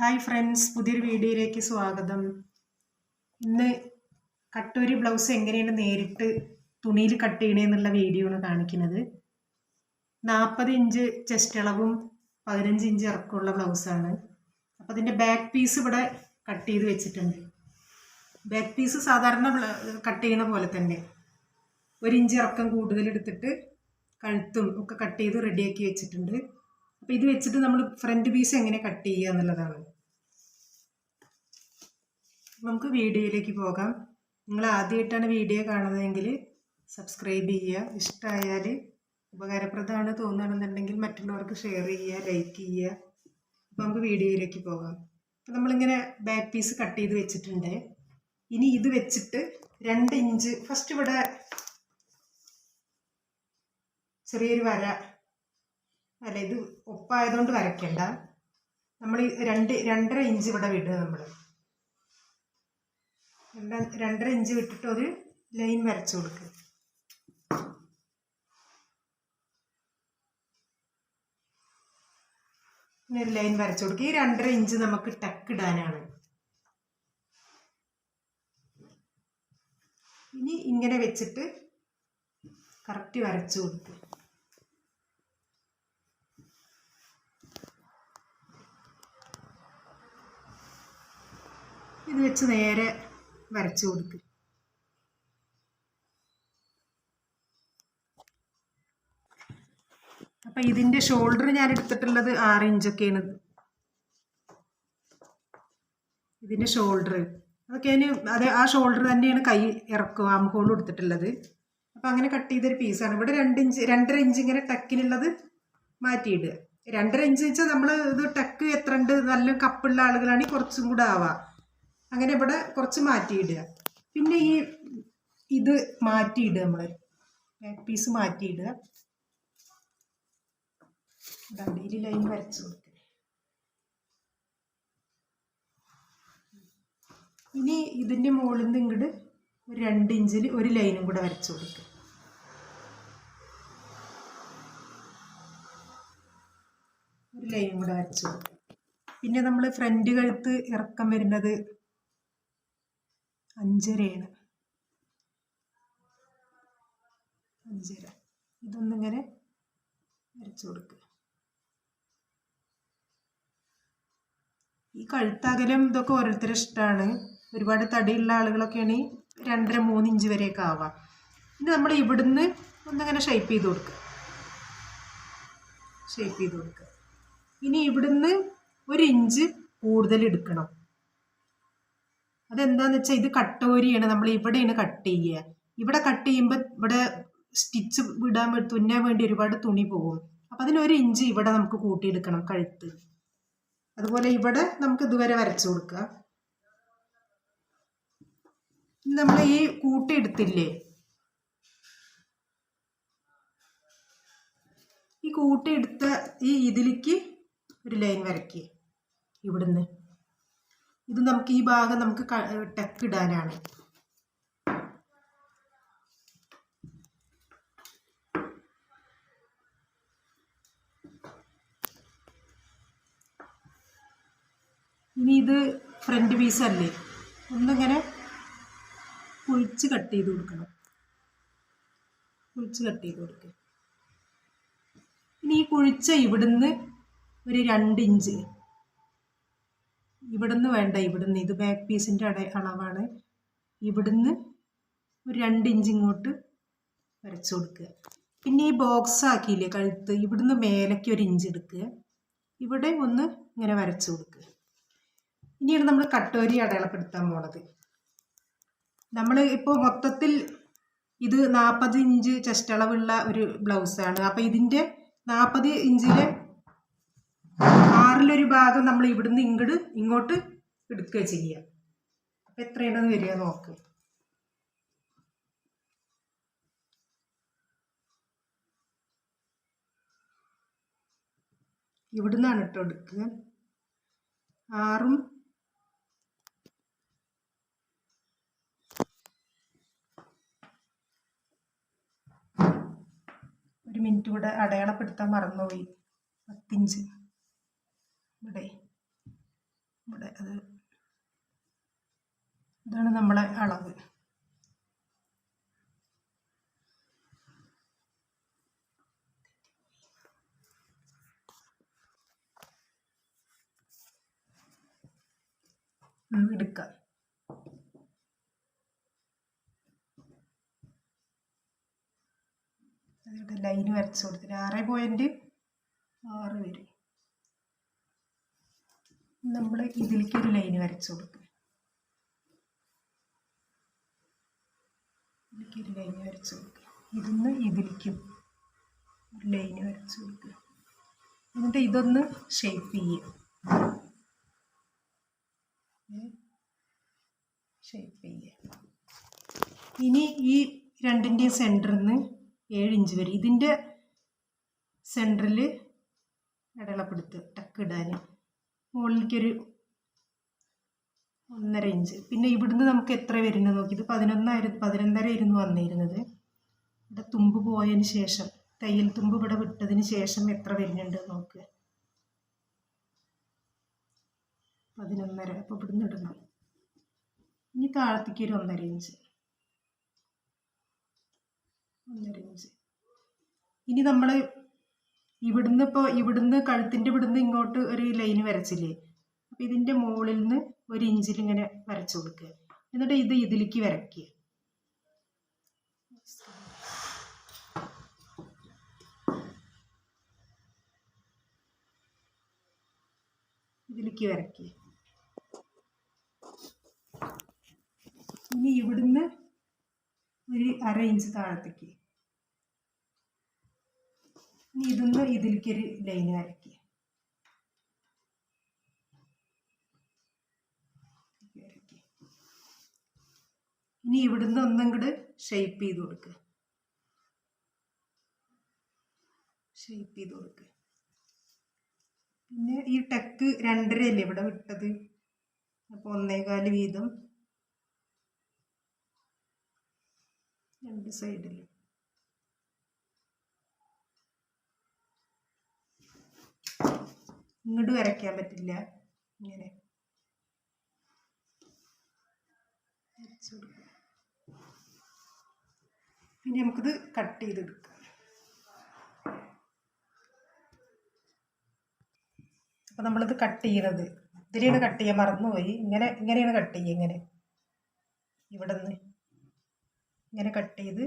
Hi friends പുതിയൊരു വീഡിയോയിലേക്ക് സ്വാഗതം. ഇന്ന് കട്ടൂരി ബ്ലൗസ് എങ്ങനെയാണ് നേരിട്ട് തുണിയിൽ കട്ട് ചെയ്യണേന്നുള്ള വീഡിയോ ആണ് കാണിക്കുന്നത്. നാൽപ്പത് ഇഞ്ച് ചെസ്റ്റ് അളവും പതിനഞ്ച് ഇഞ്ച് ഇറക്കമുള്ള ബ്ലൗസാണ് അപ്പോൾ അതിന്റെ ബാക്ക് പീസ് ഇവിടെ കട്ട് ചെയ്ത് വെച്ചിട്ടുണ്ട്. ബാക്ക് പീസ് സാധാരണ കട്ട് ചെയ്യണ പോലെ തന്നെ ഒരു ഇഞ്ച് ഇറക്കം കൂടുതലെടുത്തിട്ട് കഴുത്തും ഒക്കെ കട്ട് ചെയ്ത് റെഡിയാക്കി വെച്ചിട്ടുണ്ട്. അപ്പോൾ ഇത് വെച്ചിട്ട് നമ്മൾ ഫ്രണ്ട് പീസ് എങ്ങനെ കട്ട് ചെയ്യുക എന്നുള്ളതാണ്. നമുക്ക് വീഡിയോയിലേക്ക് പോകാം. നിങ്ങൾ ആദ്യമായിട്ടാണ് വീഡിയോ കാണുന്നതെങ്കിൽ സബ്സ്ക്രൈബ് ചെയ്യുക. ഇഷ്ടമായാൽ ഉപകാരപ്രദമാണ് തോന്നുകയാണെന്നുണ്ടെങ്കിൽ മറ്റുള്ളവർക്ക് ഷെയർ ചെയ്യുക ലൈക്ക് ചെയ്യുക. അപ്പോൾ നമുക്ക് വീഡിയോയിലേക്ക് പോകാം. അപ്പോൾ നമ്മളിങ്ങനെ ബാക്ക് പീസ് കട്ട് ചെയ്ത് വെച്ചിട്ടുണ്ട്. ഇനി ഇത് വെച്ചിട്ട് രണ്ട് ഇഞ്ച് ഫസ്റ്റ് ഇവിടെ ചെറിയൊരു വര അല്ല ഇത് ഒപ്പായതുകൊണ്ട് വരയ്ക്കണ്ട. നമ്മൾ രണ്ട് രണ്ടര ഇഞ്ച് ഇവിടെ വിടുക നമ്മൾ. രണ്ട് രണ്ടര ഇഞ്ച് വിട്ടിട്ട് ഒരു ലൈൻ വരച്ചു കൊടുക്കുക പിന്നെ ഒരു ലൈൻ വരച്ചു കൊടുക്കുക ഈ രണ്ടര ഇഞ്ച് നമുക്ക് ടക്ക് ഇടാനാണ്. ഇനി ഇങ്ങനെ വെച്ചിട്ട് കറക്റ്റ് വരച്ചു കൊടുക്കുക ഇത് വെച്ച് നേരെ വരച്ചു കൊടുക്കുക അപ്പം ഇതിന്റെ ഷോൾഡർ ഞാൻ എടുത്തിട്ടുള്ളത് ആറ് ഇഞ്ചൊക്കെയാണ് ഇതിന്റെ ഷോൾഡർ അതൊക്കെ അതിന് അത് ആ ഷോൾഡർ തന്നെയാണ് കൈ ഇറക്കും ആം ഹോൾ കൊടുത്തിട്ടുള്ളത് അപ്പം അങ്ങനെ കട്ട് ചെയ്തൊരു പീസാണ് ഇവിടെ രണ്ട് ഇഞ്ച് രണ്ടര ഇഞ്ച് ഇങ്ങനെ ടക്കിനുള്ളത് മാറ്റിയിടുക. രണ്ടര ഇഞ്ച് വെച്ചാൽ നമ്മൾ ഇത് ടക്ക് എത്ര ഉണ്ട് നല്ല കപ്പുള്ള ആളുകളാണെങ്കിൽ കുറച്ചും കൂടെ ആവാം. അങ്ങനെ ഇവിടെ കുറച്ച് മാറ്റിയിടുക പിന്നെ ഈ ഇത് മാറ്റിയിടുക നമ്മൾ ബാക്ക് പീസ് മാറ്റിയിടുക അടിയിൽ ലൈൻ വരച്ചു കൊടുക്കുക ഇനി ഇതിന്റെ മുകളിൽ നിന്ന് ഇങ്ങോട്ട് ഒരു രണ്ട് ഇഞ്ചിൽ ഒരു ലൈനും കൂടെ വരച്ചു കൊടുക്കുക ഒരു ലൈനും കൂടെ വരച്ചു കൊടുക്കുക പിന്നെ നമ്മൾ ഫ്രണ്ട് കഴുത്ത് ഇറക്കം വരുന്നത് അഞ്ചരയാണ്. അഞ്ചര. ഇതൊന്നിങ്ങനെ വരച്ചു കൊടുക്കുക ഈ കഴുത്തകലം ഇതൊക്കെ ഓരോരുത്തരുടെ ഇഷ്ടമാണ് ഒരുപാട് തടിയുള്ള ആളുകളൊക്കെയാണ് ഈ രണ്ടര മൂന്ന് ഇഞ്ച് വരെയൊക്കെ ആവാം ഇനി നമ്മൾ ഇവിടുന്ന് ഒന്നിങ്ങനെ ഷേപ്പ് ചെയ്ത് കൊടുക്കുക ഷേപ്പ് ചെയ്ത് കൊടുക്കുക ഇനി ഇവിടുന്ന് ഒരു ഇഞ്ച് കൂടുതൽ എടുക്കണം. അതെന്താന്ന് വെച്ചാൽ ഇത് കട്ടോരിയാണ്. നമ്മൾ ഇവിടെയാണ് കട്ട് ചെയ്യുക ഇവിടെ കട്ട് ചെയ്യുമ്പോൾ ഇവിടെ സ്റ്റിച്ച് വിടാൻ വേണ്ടി തുന്നാൻ വേണ്ടി ഒരുപാട് തുണി പോകും. അപ്പം അതിനൊരു ഇഞ്ച് ഇവിടെ നമുക്ക് കൂട്ടിയെടുക്കണം കഴുത്ത്. അതുപോലെ ഇവിടെ നമുക്ക് ഇതുവരെ വരച്ചു കൊടുക്കുക നമ്മൾ ഈ കൂട്ടിയെടുത്തില്ലേ? ഈ കൂട്ടിയെടുത്ത ഈ ഇതിലേക്ക് ഒരു ലൈൻ വരയ്ക്കുക ഇവിടുന്ന്. ഇത് നമുക്ക് ഈ ഭാഗം നമുക്ക് ടക്ക് ഇടാനാണ്. ഇനി ഇത് ഫ്രണ്ട് പീസല്ലേ ഒന്നിങ്ങനെ കുഴിച്ച് കട്ട് ചെയ്ത് കൊടുക്കണം. കുഴിച്ച് കട്ട് ചെയ്ത് കൊടുക്കുക ഇനി ഈ കുഴിച്ച ഇവിടുന്ന് ഒരു രണ്ട് ഇഞ്ച്. ഇവിടുന്ന് വേണ്ട ഇവിടുന്ന്. ഇത് ബാക്ക് പീസിന്റെ അട അളവാണ്. ഇവിടുന്ന് ഒരു രണ്ട് ഇഞ്ച് ഇങ്ങോട്ട് വരച്ചു കൊടുക്കുക. പിന്നെ ഈ ബോക്സ് ആക്കിയില്ലേ കഴുത്ത്? ഇവിടുന്ന് മേലേക്ക് ഒരു ഇഞ്ച് എടുക്കുക. ഇവിടെ ഒന്ന് ഇങ്ങനെ വരച്ചു കൊടുക്കുക. ഇനിയാണ് നമ്മൾ കട്ടോരി അടയാളപ്പെടുത്താൻ പോണത്. നമ്മൾ ഇപ്പോൾ മൊത്തത്തിൽ ഇത് നാൽപ്പത് ഇഞ്ച് ചെസ്റ്റ് അളവുള്ള ഒരു ബ്ലൗസാണ് അപ്പോൾ ഇതിന്റെ നാൽപ്പത് ഇഞ്ചിലെ ആറിലൊരു ഭാഗം നമ്മൾ ഇവിടുന്ന് ഇങ്ങോട്ട് ഇങ്ങോട്ട് എടുക്കുക ചെയ്യുക. അപ്പം എത്രയാണെന്ന് വരിക നോക്ക്. ഇവിടുന്നാണ് കേട്ടോ എടുക്കുക. ആറും ഒരു മിനിറ്റ് കൂടെ അടയാളപ്പെടുത്താൻ മറന്നുപോയി. പത്തിഞ്ച്. ഇവിടെ. ഇവിടെ അത് ഇതാണ് നമ്മളെ അളവ്. ഉം, എടുക്കാം. അതിവിടെ ലൈന് വരച്ചു കൊടുത്തിട്ട് ആറ് പോയിന്റ് ആറ് വരും. നമ്മൾ ഇതിലേക്ക് ഒരു ലൈൻ വരച്ചു കൊടുക്കും. ഇതിലേക്ക് ഒരു ലൈന് വരച്ചു കൊടുക്കുക ഇതിന്ന് ഇതിലേക്കും ഒരു ലൈന് വരച്ചു കൊടുക്കുക എന്നിട്ട് ഇതൊന്ന് ഷേപ്പ് ചെയ്യുക ഷേപ്പ് ചെയ്യുക ഇനി ഈ രണ്ടിന്റെയും സെന്ററിൽ നിന്ന് ഏഴ് ഇഞ്ച് വരെ. ഇതിന്റെ സെന്ററിൽ ഇടളപ്പെടുത്തുക ടക്ക് ഇടാൻ മുകളിലേക്കൊരു ഒന്നര ഇഞ്ച്. പിന്നെ ഇവിടുന്ന് നമുക്ക് എത്ര വരുന്നത് നോക്കി. ഇത് പതിനൊന്നായിരുന്നു പതിനൊന്നര ഇരുന്ന് വന്നിരുന്നത്. ഇവിടെ തുമ്പ് പോയതിന് ശേഷം തയ്യൽ തുമ്പ് ഇവിടെ വിട്ടതിന് ശേഷം എത്ര വരുന്നുണ്ട് നോക്ക്. പതിനൊന്നര. അപ്പോൾ ഇവിടുന്ന് ഇടണം. ഇനി താഴത്തേക്ക് ഒരു ഒന്നര ഇഞ്ച്. ഒന്നര ഇഞ്ച്. ഇനി നമ്മൾ ഇവിടുന്ന് ഇപ്പോൾ ഇവിടുന്ന് കഴുത്തിന്റെ ഇവിടുന്ന് ഇങ്ങോട്ട് ഒരു ലൈൻ വരച്ചില്ലേ? അപ്പോൾ ഇതിന്റെ മുകളിൽ നിന്ന് ഒരു ഇഞ്ചിൽ ഇങ്ങനെ വരച്ചു കൊടുക്കുക. എന്നിട്ട് ഇത് ഇതിലേക്ക് വരയ്ക്കുക. ഇതിലേക്ക് വരയ്ക്കുക. ഇനി ഇവിടുന്ന് ഒരു അര ഇഞ്ച് താഴത്തേക്ക്. ഇനി ഇതൊന്ന് ഇതിലേക്കൊരു ലൈൻ വരയ്ക്കുക. ഇനി ഇവിടുന്ന് ഒന്നും കൂടെ ഷെയ്പ്പ് ചെയ്ത് കൊടുക്കുക ഷെയ്പ്പ് ചെയ്ത് കൊടുക്കുക പിന്നെ ഈ ടെക്ക് രണ്ടരയല്ലേ ഇവിടെ വിട്ടത്? അപ്പോൾ ഒന്നേകാൽ വീതം. രണ്ട് സൈഡിലും ഇങ്ങോട്ട് വരയ്ക്കാൻ പറ്റില്ല. ഇങ്ങനെ. പിന്നെ നമുക്കിത് കട്ട് ചെയ്തെടുക്കാം. അപ്പം നമ്മളിത് കട്ട് ചെയ്യണത്. ഇതിലാണ് കട്ട് ചെയ്യാൻ മറന്നുപോയി. ഇങ്ങനെ ഇങ്ങനെയാണ് കട്ട് ചെയ്യുക ഇങ്ങനെ. ഇവിടെ നിന്ന് ഇങ്ങനെ കട്ട് ചെയ്ത്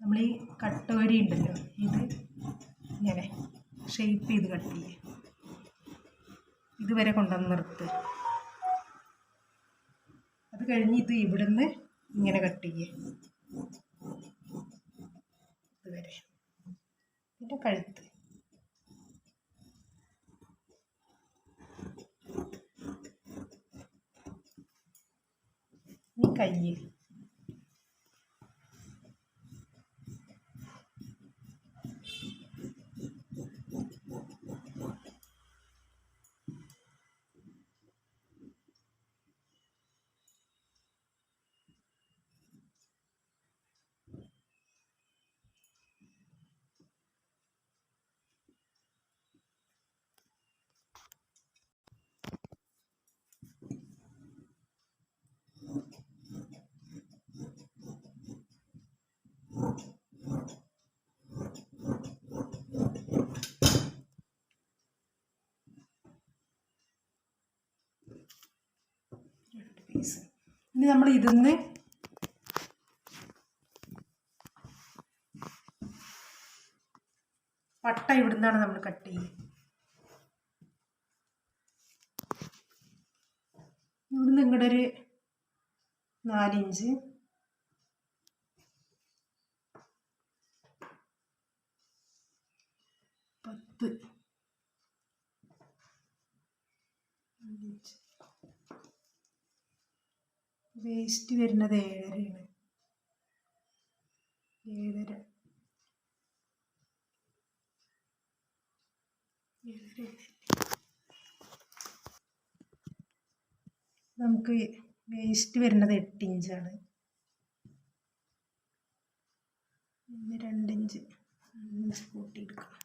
നമ്മൾ ഈ കട്ട് വരി ഉണ്ടല്ലോ ഇത് ഇങ്ങനെ ഷേപ്പ് ചെയ്ത് കട്ട് ചെയ്യുക ഇതുവരെ കൊണ്ടുവന്ന് നിർത്തുക അത് കഴിഞ്ഞ് ഇത് ഇവിടുന്ന് ഇങ്ങനെ കട്ട് ചെയ്യുക ഇതുവരെ. പിന്നെ കഴുത്ത്. ഈ കൈ നമ്മൾ ഇതിന്ന് പട്ട ഇവിടുന്നാണ് നമ്മൾ കട്ട് ചെയ്യുക ഇവിടുന്ന് ഇങ്ങോട്ട് ഒരു നാലിഞ്ച്. പത്ത്. വേസ്റ്റ് വരുന്നത് ഏഴരയാണ്. ഏഴര. നമുക്ക് വേസ്റ്റ് വരുന്നത് എട്ട് ഇഞ്ചാണ്. രണ്ടിഞ്ച് ഇഞ്ച്. കൂട്ടിയെടുക്കാം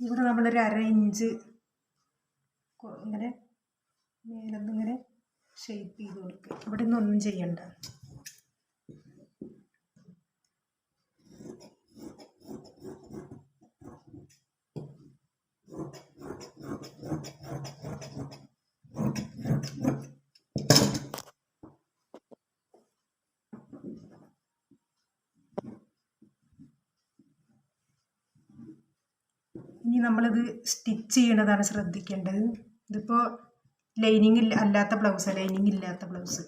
ഇവിടെ നമ്മളൊരു അര ഇഞ്ച് ഇങ്ങനെ മേലൊന്നിങ്ങനെ ഷേപ്പ് ചെയ്ത് കൊടുക്കുക ഇവിടെ നിന്നൊന്നും ചെയ്യണ്ട ഇനി നമ്മളിത് സ്റ്റിച്ച് ചെയ്യണതാണ് ശ്രദ്ധിക്കേണ്ടത്. ഇതിപ്പോൾ ലൈനിങ് അല്ലാത്ത ബ്ലൗസ് ലൈനിങ് ഇല്ലാത്ത ബ്ലൗസ്.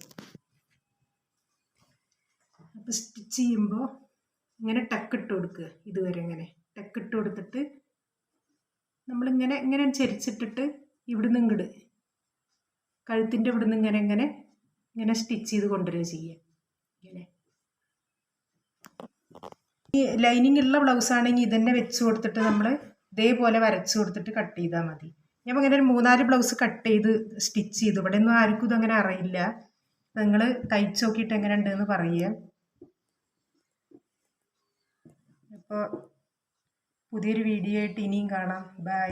അപ്പോൾ സ്റ്റിച്ച് ചെയ്യുമ്പോൾ ഇങ്ങനെ ടക്ക് ഇട്ട് കൊടുക്കുക ഇതുവരെ ഇങ്ങനെ. ടക്ക് ഇട്ട് കൊടുത്തിട്ട് നമ്മളിങ്ങനെ ഇങ്ങനെ ചരിച്ചിട്ടിട്ട് ഇവിടുന്ന് ഇങ്ങോട്ട് കഴുത്തിന്റെ ഇവിടുന്ന് ഇങ്ങനെ ഇങ്ങനെ ഇങ്ങനെ സ്റ്റിച്ച് ചെയ്ത് കൊണ്ടുവരിക ചെയ്യുക. ഇങ്ങനെ. ഈ ലൈനിങ് ഉള്ള ബ്ലൗസ് ആണെങ്കിൽ ഇതന്നെ വെച്ച് കൊടുത്തിട്ട് നമ്മൾ ഇതേപോലെ വരച്ച് കൊടുത്തിട്ട് കട്ട് ചെയ്താൽ മതി. ഞാൻ ഇങ്ങനെ ഒരു മൂന്നാൽ ബ്ലൗസ് കട്ട് ചെയ്ത് സ്റ്റിച്ച് ചെയ്തു. ഇവിടെ ഒന്നും ആർക്കും ഇതങ്ങനെ അറിയില്ല. നിങ്ങൾ തയ്ച്ച് നോക്കിയിട്ട് എങ്ങനെ ഉണ്ടെന്ന് പറയുക. അപ്പോൾ പുതിയൊരു വീഡിയോ ആയിട്ട് ഇനിയും കാണാം. ബൈ